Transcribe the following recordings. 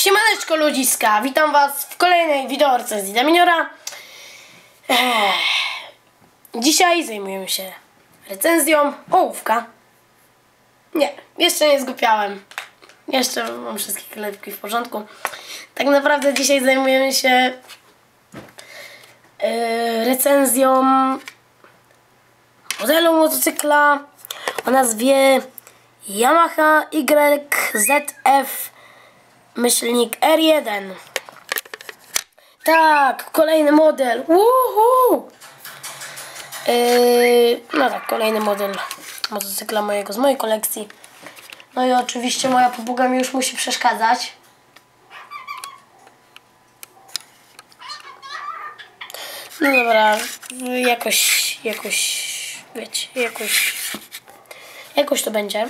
Siemaneczko ludziska, witam was w kolejnej wideorce z Idaminiora. Dzisiaj zajmujemy się recenzją ołówka. Nie, jeszcze nie zgupiałem. Jeszcze mam wszystkie klepki w porządku. Tak naprawdę dzisiaj zajmujemy się yy, recenzją modelu motocykla o nazwie Yamaha YZF myślnik R1. Tak, kolejny model. Uhu! Yy, no tak, kolejny model motocykla mojego z mojej kolekcji. No i oczywiście moja papuga mi już musi przeszkadzać. No dobra, jakoś, jakoś, wiecie, jakoś, jakoś to będzie.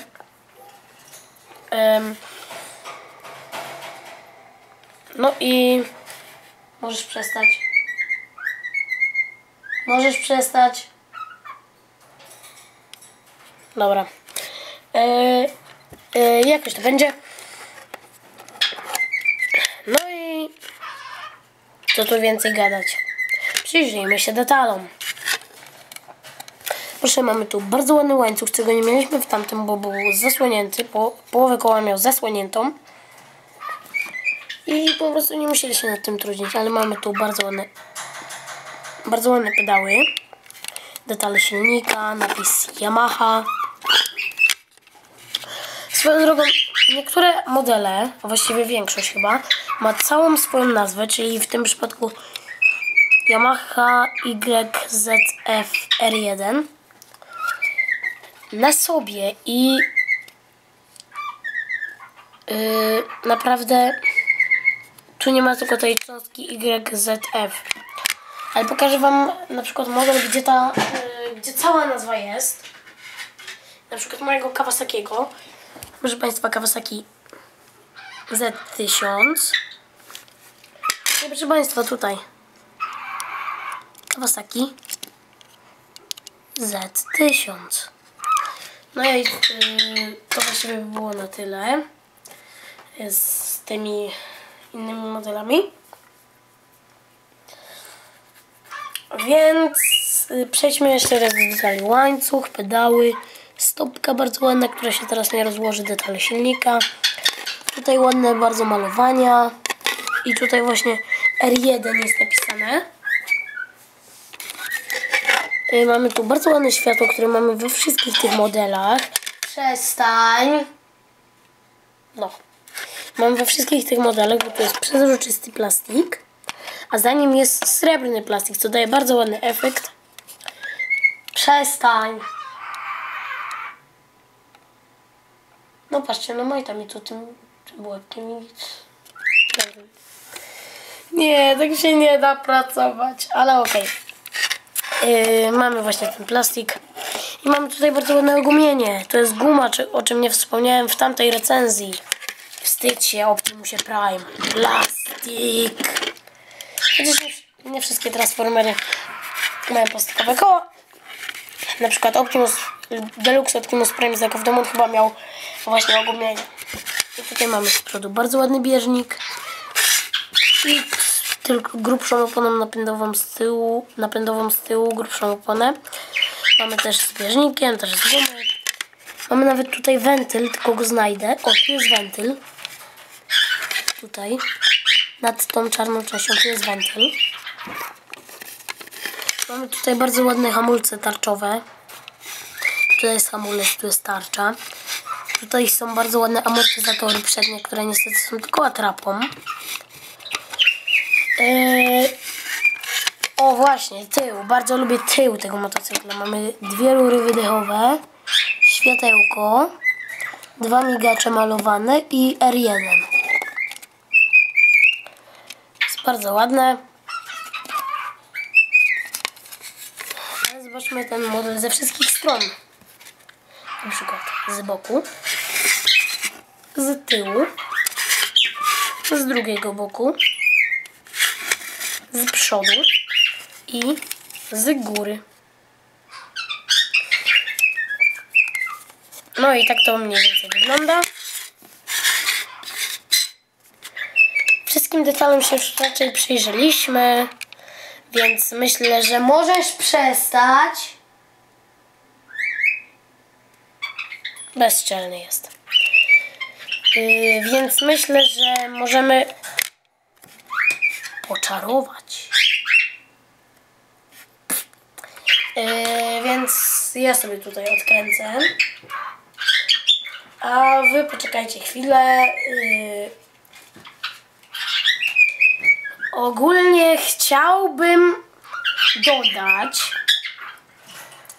No i możesz przestać. Możesz przestać. Dobra. E, e, jakoś to będzie. No i co tu więcej gadać. Przyjrzyjmy się detalom. Proszę, mamy tu bardzo ładny łańcuch, czego nie mieliśmy w tamtym, bo był zasłonięty. Po, połowę koła miał zasłoniętą. I po prostu nie musieli się nad tym trudzić, ale mamy tu bardzo ładne, bardzo ładne pedały. Detale silnika, napis Yamaha. Swoją drogą, niektóre modele, a właściwie większość chyba, ma całą swoją nazwę, czyli w tym przypadku Yamaha YZF R1 na sobie i yy, naprawdę tu nie ma tylko tej cząstki YZF. Ale pokażę Wam na przykład model, gdzie ta, yy, gdzie cała nazwa jest. Na przykład mojego Kawasakiego. Proszę Państwa, Kawasaki Z1000. I proszę Państwa, tutaj Kawasaki Z1000. No i yy, to właściwie by było na tyle z tymi innymi modelami. Więc y, przejdźmy jeszcze raz do detali. Łańcuch, pedały, stopka bardzo ładna, która się teraz nie rozłoży, detale silnika. Tutaj ładne bardzo malowania. I tutaj właśnie R1 jest napisane. Y, Mamy tu bardzo ładne światło, które mamy we wszystkich tych modelach. Przestań. No. Mam we wszystkich tych modelach, bo to jest przezroczysty plastik, a za nim jest srebrny plastik, co daje bardzo ładny efekt. Przestań. No patrzcie, no moje tam i to tym, łebkiem i... Nie, tak się nie da pracować, ale okej. Yy, mamy właśnie ten plastik. I mamy tutaj bardzo ładne ogumienie. To jest guma, o czym nie wspomniałem w tamtej recenzji. Wstydź się, Optimusie Prime. Plastik. Chociaż nie, wszystkie Transformery mają plastikowe koła. Na przykład Optimus Deluxe Optimus Prime z w domu chyba miał właśnie ogumienie. I tutaj mamy z przodu bardzo ładny bieżnik. I tylko grubszą oponą napędową z tyłu, napędową z tyłu, grubszą oponę. Mamy też z bieżnikiem, też z gumy. Mamy nawet tutaj wentyl, tylko go znajdę. O, tu jest wentyl. Tutaj. Nad tą czarną częścią tu jest wentyl. Mamy tutaj bardzo ładne hamulce tarczowe. Tutaj jest hamulec, tu jest tarcza. Tutaj są bardzo ładne amortyzatory przednie, które niestety są tylko atrapą. Eee, o właśnie, tył. Bardzo lubię tył tego motocykla. Mamy dwie rury wydechowe, światełko, dwa migacze malowane i R1. Jest bardzo ładne. Zobaczmy ten model ze wszystkich stron. Na przykład z boku, z tyłu, z drugiego boku, z przodu i z góry. No i tak to mniej więcej wygląda. Wszystkim detalom się już raczej przyjrzeliśmy, więc myślę, że możesz przestać. Bezczelny jest. Yy, więc myślę, że możemy poczarować. Yy, więc ja sobie tutaj odkręcę. A wy poczekajcie chwilę. Yy, ogólnie chciałbym dodać.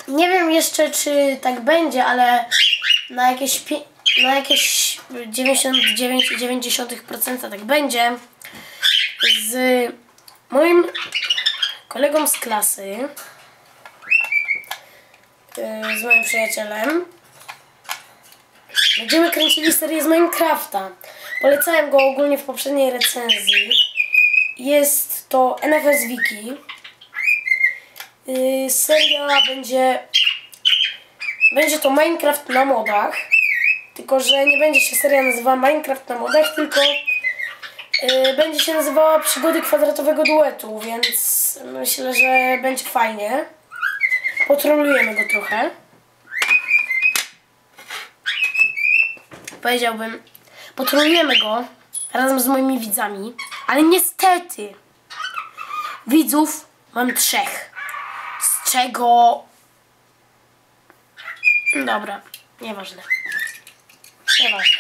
Nie wiem jeszcze, czy tak będzie, ale na jakieś, na jakieś 99,9% tak będzie. Z moim kolegą z klasy, yy, z moim przyjacielem, Będziemy kręcili serię z Minecrafta. Polecałem go ogólnie w poprzedniej recenzji. Jest to NFS Wiki. Yy, seria będzie... Będzie to Minecraft na modach. Tylko, że nie będzie się seria nazywała Minecraft na modach, tylko yy, będzie się nazywała Przygody Kwadratowego Duetu, więc myślę, że będzie fajnie. Potrolujemy go trochę. Powiedziałbym, potrolujemy go razem z moimi widzami, ale niestety widzów mam trzech, z czego... Dobra, nieważne. Nieważne.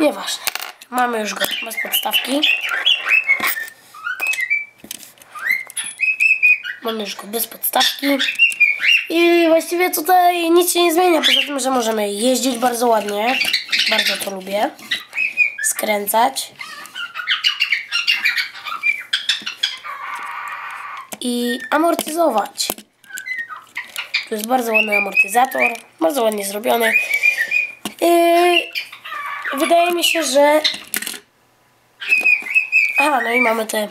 Nieważne. Mamy już go bez podstawki. Mamy już go bez podstawki. I właściwie tutaj nic się nie zmienia, poza tym, że możemy jeździć bardzo ładnie. Bardzo to lubię. Skręcać. I amortyzować. Tu jest bardzo ładny amortyzator. Bardzo ładnie zrobiony. Yy, wydaje mi się, że... Aha, no i mamy te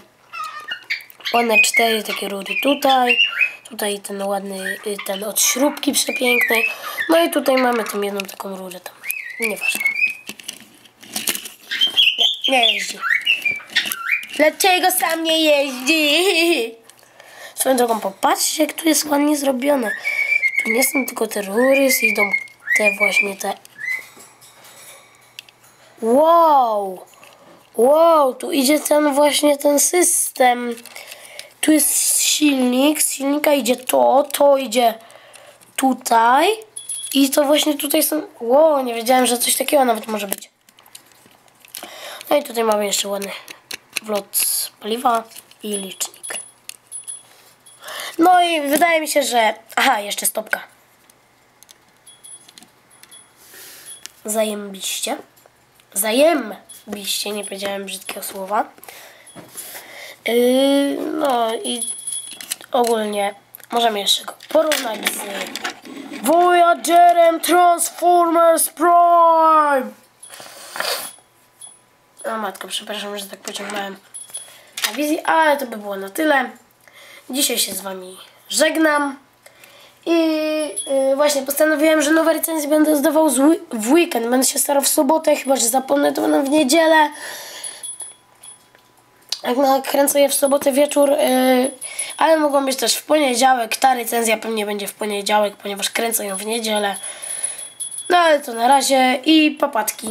ładne cztery takie rury tutaj. Tutaj ten ładny, y, ten od śrubki przepiękny. No i tutaj mamy tą jedną taką rurę tam. Nieważne. Nie, nie jeździ. Dlaczego sam nie jeździ? Swoją drogą, popatrzcie, jak tu jest ładnie zrobione. Tu nie są tylko te rury, idą te właśnie te... Wow! Wow, tu idzie ten właśnie ten system. Tu jest silnik, z silnika idzie to, to idzie tutaj i to właśnie tutaj są... Wow, nie wiedziałem, że coś takiego nawet może być. No i tutaj mamy jeszcze ładny wlot paliwa i licznik. No i wydaje mi się, że... Aha, jeszcze stopka. Zajembiście. Zajembiście, nie powiedziałem brzydkiego słowa. Yy, no i ogólnie możemy jeszcze go porównać z Voyagerem Transformers Prime. O matko, przepraszam, że tak pociągnąłem na wizji, ale to by było na tyle. Dzisiaj się z wami żegnam. I yy, właśnie postanowiłem, że nowe recenzje będę zdawał w weekend. Będę się starał w sobotę, chyba że zapomnę, to będę w niedzielę. Jak nakręcę je w sobotę wieczór, yy, ale mogą być też w poniedziałek. Ta recenzja pewnie będzie w poniedziałek, ponieważ kręcę ją w niedzielę. No ale to na razie i papatki.